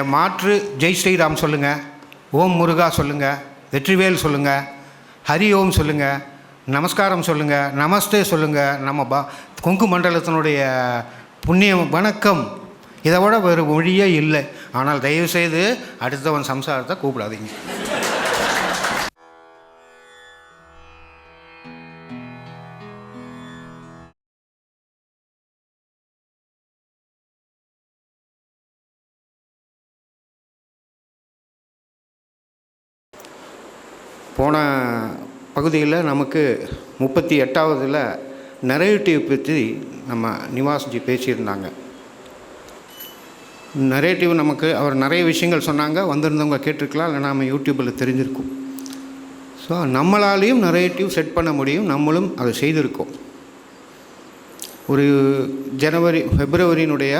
என் மாற்று ஜெய் ஸ்ரீராம் சொல்லுங்கள் ஓம் முருகா சொல்லுங்கள் வெற்றிவேல் சொல்லுங்கள் ஹரி ஓம் சொல்லுங்கள் நமஸ்காரம் சொல்லுங்கள் நமஸ்தே சொல்லுங்கள் நம்ம பா கொங்கு மண்டலத்தினுடைய புண்ணியம் வணக்கம். இதை விட வேறு மொழியே இல்லை. ஆனால் தயவுசெய்து அடுத்தவன் சம்சாரத்தை கூப்பிடாதீங்க. போன பகுதியில் நமக்கு முப்பத்தி எட்டாவதில் நரேட்டிவ் பற்றி நம்ம நிவாஸ்ஜி பேசியிருந்தாங்க. நரேட்டிவ் நமக்கு அவர் நிறைய விஷயங்கள் சொன்னாங்க வந்திருந்தவங்க கேட்டிருக்கலாம் இல்லை நாம் யூடியூப்பில் தெரிஞ்சிருக்கோம். ஸோ நம்மளாலேயும் நரேட்டிவ் செட் பண்ண முடியும் நம்மளும் அதை செய்திருக்கோம். ஒரு ஜனவரி பிப்ரவரியினுடைய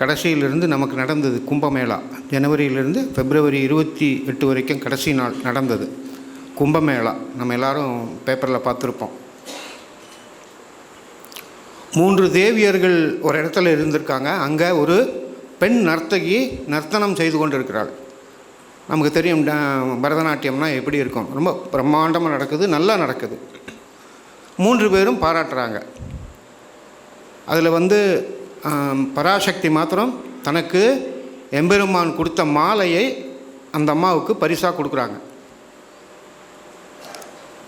கடைசியிலிருந்து நமக்கு நடந்தது கும்பமேளா. ஜனவரியிலிருந்து பிப்ரவரி இருபத்தி எட்டு வரைக்கும் கடைசி நாள் நடந்தது. கும்பமேளா. நம்ம எல்லாரும் பேப்பரில் பார்த்துருப்போம். மூன்று தேவியர்கள் ஒரு இடத்துல இருந்திருக்காங்க. அங்கே ஒரு பெண் நர்த்தகி நர்த்தனம் செய்து கொண்டிருக்கிறாள். நமக்கு தெரியும் ட- பரதநாட்டியம்னா எப்படி இருக்கும்? ரொம்ப பிரம்மாண்டமாக நடக்குது நல்லா நடக்குது. மூன்று பேரும் பாராட்டுறாங்க. அதில் வந்து பராசக்தி மாத்திரம் தனக்கு எம்பெருமான் கொடுத்த மாலையை அந்த அம்மாவுக்கு பரிசாக கொடுக்குறாங்க.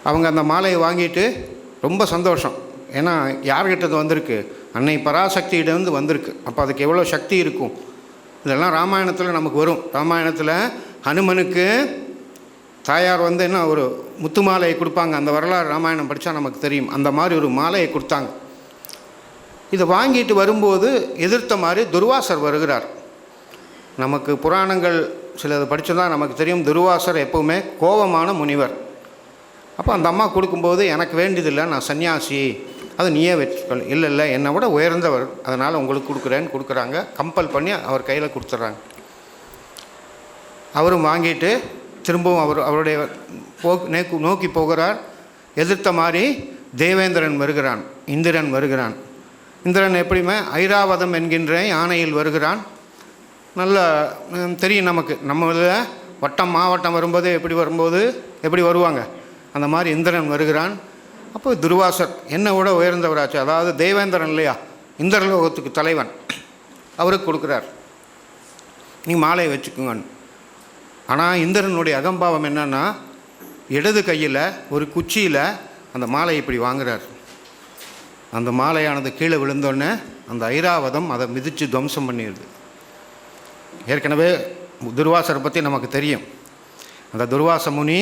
அவங்க அந்த மாலையை வாங்கிட்டு ரொம்ப சந்தோஷம். ஏன்னா யார்கிட்ட இது வந்திருக்கு? அன்னை பராசக்தியிடந்து வந்திருக்கு. அப்போ அதுக்கு எவ்வளோ சக்தி இருக்கும்? இதெல்லாம் ராமாயணத்தில் நமக்கு வரும். ராமாயணத்தில் ஹனுமனுக்கு தாயார் வந்து என்ன ஒரு முத்து மாலையை கொடுப்பாங்க. அந்த வரலாறு ராமாயணம் படித்தா நமக்கு தெரியும். அந்த மாதிரி ஒரு மாலையை கொடுத்தாங்க. இதை வாங்கிட்டு வரும்போது எதிர்த்த மாதிரி துர்வாசர் வருகிறார். நமக்கு புராணங்கள் சிலது படித்ததான் நமக்கு தெரியும். துர்வாசர் எப்போவுமே கோபமான முனிவர். அப்போ அந்த அம்மா கொடுக்கும்போது எனக்கு வேண்டியதில்லை நான் சன்னியாசி அது நீயே வச்சுக்கொள். இல்லை இல்லை என்னை விட உயர்ந்தவர். அதனால் உங்களுக்கு கொடுக்குறேன்னு கொடுக்குறாங்க. கம்பல் பண்ணி அவர் கையில் கொடுத்துட்றாங்க. அவரும் வாங்கிட்டு திரும்பவும் அவர் அவருடைய போ நோக்கி போகிறார். எதிர்த்த மாதிரி தேவேந்திரன் வருகிறான். இந்திரன் வருகிறான். இந்திரன் எப்படியுமே ஐராவதம் என்கின்ற யானையில் வருகிறான். நல்ல தெரியும் நமக்கு. நம்ம இதில் வட்டம் மாவட்டம் வரும்போது எப்படி வரும்போது எப்படி வருவாங்க? அந்த மாதிரி இந்திரன் வருகிறான். அப்போ துர்வாசர் என்னை விட உயர்ந்தவராச்சு. அதாவது தேவேந்திரன் இல்லையா? இந்திரலோகத்துக்கு தலைவன். அவருக்கு கொடுக்குறார். நீ மாலையை வச்சுக்கோங்கன்னு. ஆனால் இந்திரனுடைய அகம்பாவம் என்னென்னா இடது கையில் ஒரு குச்சியில் அந்த மாலையை இப்படி வாங்குறார். அந்த மாலையானது கீழே விழுந்தோடனே அந்த ஐராவதம் அதை மிதித்து துவம்சம் பண்ணிடுது. ஏற்கனவே துர்வாசரை பற்றி நமக்கு தெரியும். அந்த துர்வாச முனி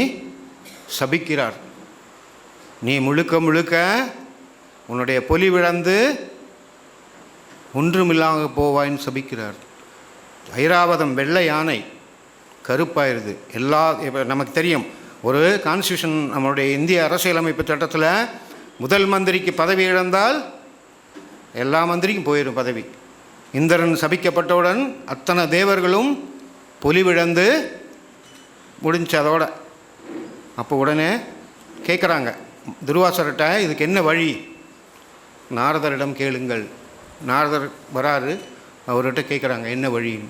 சபிக்கிறார். நீ முழுக்க முழுக்க உன்னுடைய பொலி விழந்து ஒன்றுமில்லாமல் போவாய்ன்னு சபிக்கிறார். ஐராவதம் வெள்ளை யானை கருப்பாயிருது. எல்லா இப்போ நமக்கு தெரியும். ஒரு கான்ஸ்டியூஷன் நம்மளுடைய இந்திய அரசியலமைப்பு சட்டத்தில் முதல் மந்திரிக்கு பதவி இழந்தால் எல்லா மந்திரிக்கும் போயிடும் பதவி. இந்திரன் சபிக்கப்பட்டவுடன் அத்தனை தேவர்களும் பொலிவிழந்து முடிஞ்சு அதோட அப்போ உடனே கேட்குறாங்க துருவாசர்கிட்ட இதுக்கு என்ன வழி? நாரதரிடம் கேளுங்கள். நாரதர் வராரு அவர்கிட்ட கேட்குறாங்க என்ன வழின்னு?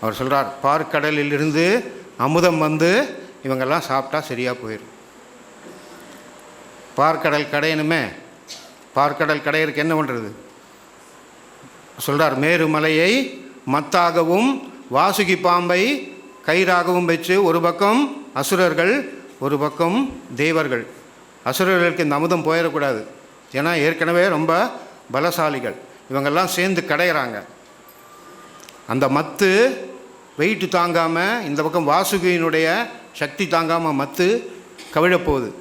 அவர் சொல்கிறார் பார்க்கடலிலிருந்து அமுதம் வந்து இவங்கெல்லாம் சாப்பிட்டா சரியாக போயிடும் பார்க்கடல் கடையணுமே பார்க்கடல் கடையிறதுக்கு என்ன பண்ணுறது சொல்கிறார் மேருமலையை மத்தாகவும் வாசுகி பாம்பை கயிறாகவும் வச்சு ஒரு பக்கம் அசுரர்கள் ஒரு பக்கம் தேவர்கள் அசுரர்களுக்கு இந்த அமுதம் போயிடக்கூடாது. ஏன்னா ஏற்கனவே ரொம்ப பலசாலிகள். இவங்கெல்லாம் சேர்ந்து கடையிறாங்க. அந்த மத்து வெயிட்டு தாங்காமல் இந்த பக்கம் வாசுகியினுடைய சக்தி தாங்காமல் மத்து கவிழப்போகுது.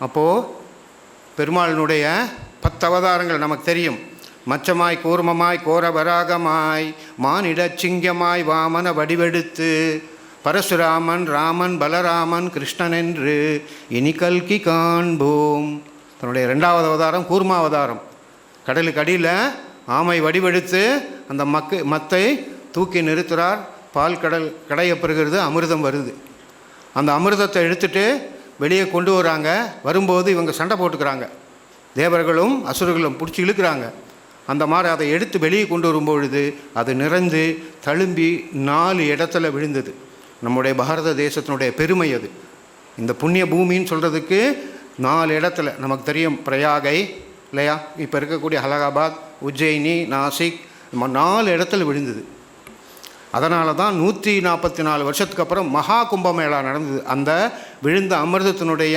அப்போது பெருமாளினுடைய பத்து அவதாரங்கள் நமக்கு தெரியும். மச்சமாய் கூர்மமாய் கோரவராகமாய் மானிடச் சிங்கமாய் வாமன வடிவெடுத்து பரசுராமன் ராமன் பலராமன் கிருஷ்ணன் என்று இனி கல்கி காண்போம். தன்னுடைய ரெண்டாவது அவதாரம் கூர்மா அவதாரம். கடலுக்கு அடியில் ஆமை வடிவெடுத்து அந்த மக்கு மத்தை தூக்கி நிறுத்துகிறார் பால் கடல் கடைய பெறுகிறது அமிர்தம் வருது. அந்த அமிர்தத்தை எடுத்துட்டு வெளியே கொண்டு வராங்க. வரும்போது இவங்க சண்டை போட்டுக்கிறாங்க. தேவர்களும் அசுரர்களும் பிடிச்சி இழுக்கிறாங்க. அந்த மாதிரி அதை எடுத்து வெளியே கொண்டு வரும்பொழுது அது நிறைந்து தழும்பி நாலு இடத்துல விழுந்தது. நம்முடைய பாரத தேசத்தினுடைய பெருமை அது. இந்த புண்ணிய பூமின்னு சொல்கிறதுக்கு நாலு இடத்துல நமக்கு தெரியும். பிரயாகை இல்லையா? இப்போ இருக்கக்கூடிய அலகாபாத் உஜ்ஜயினி நாசிக் நம்ம நாலு இடத்துல விழுந்தது. அதனால தான் நூற்றி நாற்பத்தி நாலு வருஷத்துக்கு அப்புறம் மகா கும்பமேளா நடந்தது. அந்த விழுந்த அமிர்தத்தினுடைய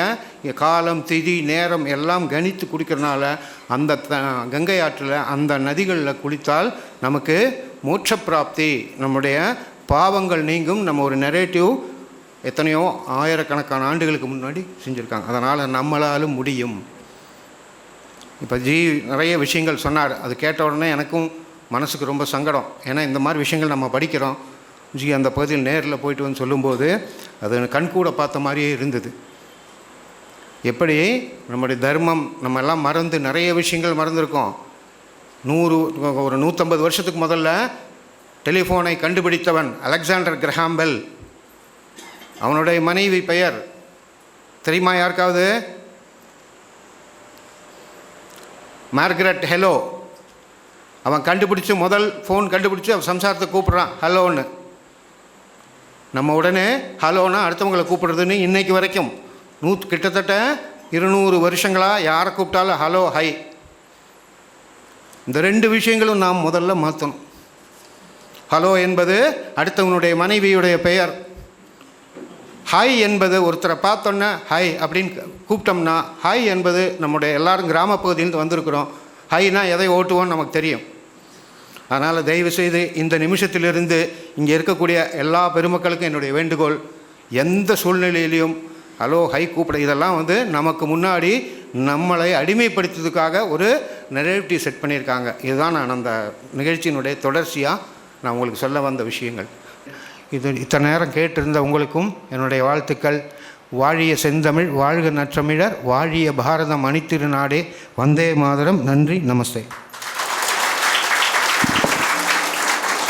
காலம் திதி நேரம் எல்லாம் கணித்து குடிக்கிறனால அந்த த கங்கை ஆற்றில் அந்த நதிகளில் குளித்தால் நமக்கு மோட்சப்பிராப்தி நம்முடைய பாவங்கள் நீங்கும். நம்ம ஒரு நெரேட்டிவ் எத்தனையோ ஆயிரக்கணக்கான ஆண்டுகளுக்கு முன்னாடி செஞ்சுருக்காங்க. அதனால் நம்மளாலும் முடியும். இப்போ ஜி நிறைய விஷயங்கள் சொன்னார். அது கேட்ட உடனே எனக்கும் மனசுக்கு ரொம்ப சங்கடம். ஏன்னா இந்த மாதிரி விஷயங்கள் நம்ம படிக்கிறோம். ஜி அந்த பகுதியில் நேரில் போயிட்டு வந்து சொல்லும்போது அது கண்கூட பார்த்த மாதிரியே இருந்தது. எப்படி நம்முடைய தர்மம் நம்ம எல்லாம் மறந்து நிறைய விஷயங்கள் மறந்துருக்கோம். நூறு ஒரு நூற்றம்பது வருஷத்துக்கு முதல்ல டெலிஃபோனை கண்டுபிடித்தவன் அலெக்சாண்டர் கிரஹாம்பெல் அவனுடைய மனைவி பெயர். தெரியுமா யாருக்காவது? Margaret Hello. அவன் கண்டுபிடிச்சு முதல் ஃபோன் கண்டுபிடிச்சு அவன் சம்சாரத்தை கூப்பிட்றான். ஹலோன்னு. நம்ம உடனே ஹலோனா அடுத்தவங்களை கூப்பிடுறதுன்னு இன்றைக்கு வரைக்கும். நூ கிட்டத்தட்ட இருநூறு வருஷங்களாக யாரை கூப்பிட்டாலும் ஹலோ ஹை. இந்த ரெண்டு விஷயங்களும் நாம் முதல்ல மாற்றணும் ஹலோ என்பது அடுத்தவனுடைய மனைவியுடைய பெயர். ஹாய் என்பது ஒருத்தரை பார்த்தோன்னே ஹாய் அப்படின்னு கூப்பிட்டோம்னா ஹாய் என்பது நம்முடைய எல்லாரும் கிராம பகுதியிலேருந்து வந்திருக்கிறோம். ஹைனா எதை ஓட்டுவோன்னு நமக்கு தெரியும். அதனால் தயவு செய்து இந்த நிமிஷத்திலிருந்து இங்கே இருக்கக்கூடிய எல்லா பெருமக்களுக்கும் என்னுடைய வேண்டுகோள் எந்த சூழ்நிலையிலையும் ஹலோ ஹை கூப்பிட. இதெல்லாம் வந்து நமக்கு முன்னாடி நம்மளை அடிமைப்படுத்துறதுக்காக ஒரு நெரேட்டிவ் செட் பண்ணியிருக்காங்க. இதுதான் நான் அந்த நிகழ்ச்சியினுடைய தொடர்ச்சியாக நான் உங்களுக்கு சொல்ல வந்த விஷயங்கள். இது இத்தனை நேரம் கேட்டிருந்த உங்களுக்கும் என்னுடைய வாழ்த்துக்கள். வாழிய செந்தமிழ் வாழ்க நற்றமிழர் வாழிய பாரதம் அணித்திருநாடே வந்தே மாதரம் நன்றி நமஸ்தே.